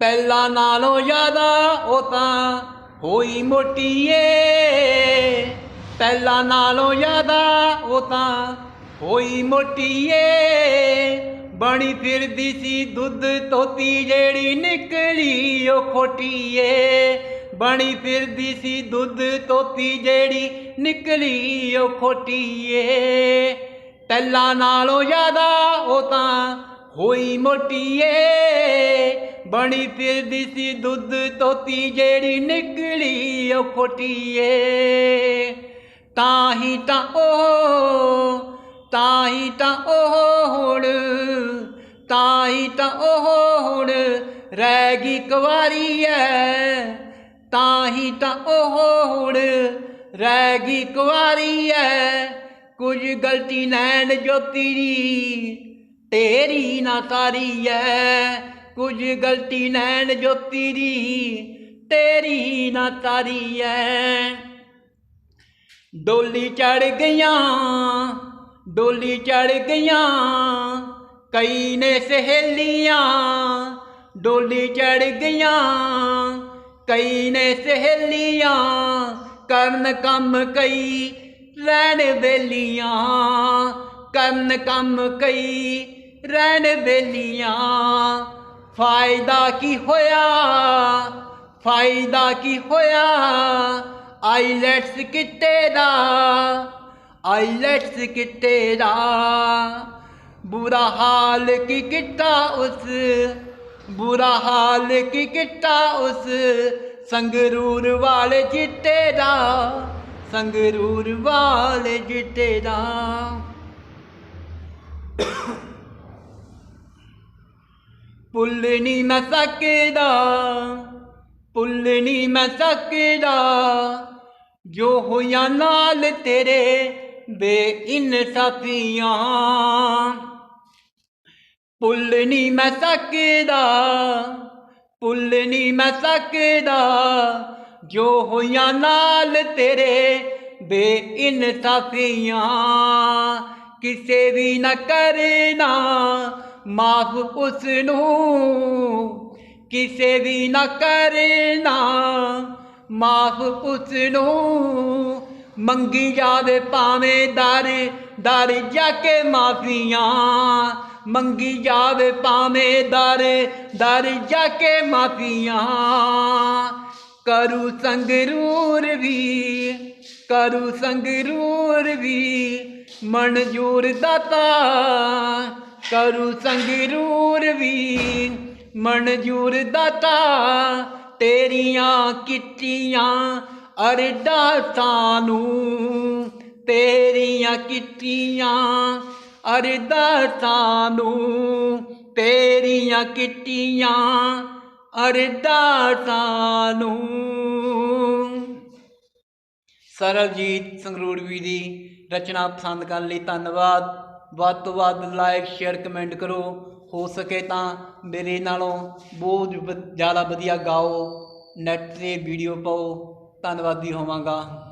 ਪਹਿਲਾਂ ਨਾਲੋਂ ਜ਼ਿਆਦਾ ਉਹ ਤਾਂ ਹੋਈ ਮੋਟੀ ਏ ਪਹਿਲਾਂ ਨਾਲੋਂ ਜ਼ਿਆਦਾ ਉਹ ਤਾਂ ਹੋਈ ਮੋਟੀ ਏ ਬਣੀ ਫਿਰਦੀ ਸੀ ਦੁੱਧ ਤੋਤੀ ਜਿਹੜੀ ਨਿਕਲੀ ਉਹ ਖੋਟੀ ਏ ਬਣੀ ਫਿਰਦੀ ਸੀ ਦੁੱਧ ਤੋਤੀ ਜਿਹੜੀ ਨਿਕਲੀ ਉਹ ਖੋਟੀ ਪਹਿਲਾਂ ਨਾਲੋਂ ਜ਼ਿਆਦਾ ਉਹ ਤਾਂ ਹੋਈ ਮੋਟੀ ਬਣੀ ਫਿਰਦੀ ਸੀ ਦੁੱਧ ਤੋਤੀ ਜਿਹੜੀ ਨਿਕਲੀ ਉਹ ਖੋਟੀ ਏ ਤਾਂ ਹੀ ਤਾਂ ਉਹ ਤਾਂ ਹੀ ਤਾਂ ਉਹ ਹੁਣ ਤਾਂ ਹੀ ਤਾਂ ਉਹ ਹੁਣ ਰਹਿ ਗਈ ਕੁਵਾਰੀ ਐ ਤਾਂ ਹੀ ਤਾਂ ਉਹ ਹੁਣ ਰਹਿ ਗਈ ਕੁਵਾਰੀ ਐ ਕੁਝ ਗਲਤੀ ਨੈਣ ਜੋਤੀ ਦੀ ਤੇਰੀ ਨਾ ਤਾਰੀ ਐ ਕੁਝ ਗਲਤੀ ਨੈਣ ਜੋਤੀ ਦੀ, ਤੇਰੀ ਨਾ ਤਾਰੀ ਐ ਡੋਲੀ ਚੜ ਗਈਆਂ, ਡੋਲੀ ਚੜ ਗਈਆਂ, ਕਈ ਨੇ ਸਹੇਲੀਆਂ, ਡੋਲੀ ਚੜ ਗਈਆਂ, ਕਈ ਨੇ ਸਹੇਲੀਆਂ, ਕਰਨ ਕੰਮ ਕਈ ਲੈਣ ਵੇਲੀਆਂ, ਕਰਨ ਕੰਮ ਕਈ ਰਹਿਣ ਵੇਲੀਆਂ। ਫਾਇਦਾ ਕੀ ਹੋਇਆ? ਫਾਇਦਾ ਕੀ ਹੋਇਆ? ਆਈਲੈਟਸ ਕਿਤੇ ਦਾ? ਆਈਲੈਟਸ ਕਿਤੇ ਦਾ? ਬੁਰਾ ਹਾਲ ਕੀ ਕੀਤਾ ਉਸ? ਬੁਰਾ ਹਾਲ ਕੀ ਕੀਤਾ ਉਸ? ਸੰਗਰੂਰ ਵਾਲੇ ਜਿੱਤੇ ਦਾ? ਸੰਗਰੂਰ ਵਾਲੇ ਜਿੱਤੇ ਦਾ? ਪੁੱਲ ਨਹੀਂ ਮੈਂ ਸਕਦਾ ਭੁੱਲ ਨਹੀਂ ਮੈਂ ਸਕਦਾ। ਜੋ ਹੋਇਆ ਨਾਲ ਤੇਰੇ ਬੇਇਨਸਾਫੀਆਂ ਭੁੱਲ ਨਹੀਂ ਮੈਂ ਸਕਦਾ ਭੁੱਲ ਨਹੀਂ ਮੈਂ ਸਕਦਾ। ਜੋ ਹੋਇਆ ਨਾਲ ਤੇਰੇ ਬੇਇਨਸਾਫੀਆਂ, ਕਿਸੇ ਵੀ ਨਾ ਕਰਨਾ ਮਾਫ ਉਸ ਨੂੰ ਕਿਸੇ ਵੀ ਨਾ ਕਰਨਾ, ਮਾਫ ਉਸ ਨੂੰ ਮੰਗੀ ਜਾਵੇ ਭਾਵੇਂ ਦਰ ਦਰ ਜਾ ਕੇ ਮਾਫੀਆਂ। ਮੰਗੀ ਜਾਵੇ ਭਾਵੇਂ ਦਰ ਦਰ ਜਾ ਕੇ ਮਾਫੀਆਂ। ਕਰੂ ਸੰਗਰੂਰ ਵੀ, ਕਰੂ ਸੰਗਰੂਰ ਵੀ, ਮਨਜੂਰ ਦਾਤਾ। ਕਰੂ ਸੰਗਰੂਰ ਵੀ ਮਨਜੂਰ ਦਾਤਾ ਤੇਰੀਆਂ ਕੀਤੀਆਂ ਅਰਦਾਸਾਂ ਨੂੰ ਤੇਰੀਆਂ ਕੀਤੀਆਂ ਅਰਦਾਸਾਂ ਨੂੰ ਤੇਰੀਆਂ ਕੀਤੀਆਂ ਅਰਦਾਸਾਂ ਨੂੰ ਸਰਲਜੀਤ ਸੰਗਰੂੜਵੀ ਦੀ ਰਚਨਾ ਪਸੰਦ ਕਰਨ ਲਈ ਧੰਨਵਾਦ ਵੱਧ ਤੋਂ ਵੱਧ ਲਾਈਕ ਸ਼ੇਅਰ ਕਮੈਂਟ ਕਰੋ। ਹੋ ਸਕੇ ਤਾਂ ਮੇਰੇ ਨਾਲੋਂ ਬਹੁਤ ਵ- ਜ਼ਿਆਦਾ ਵਧੀਆ ਗਾਓ ਨੈਟ ਤੇ ਵੀਡੀਓ ਪਾਓ। ਧੰਨਵਾਦੀ ਹੋਵਾਂਗਾ।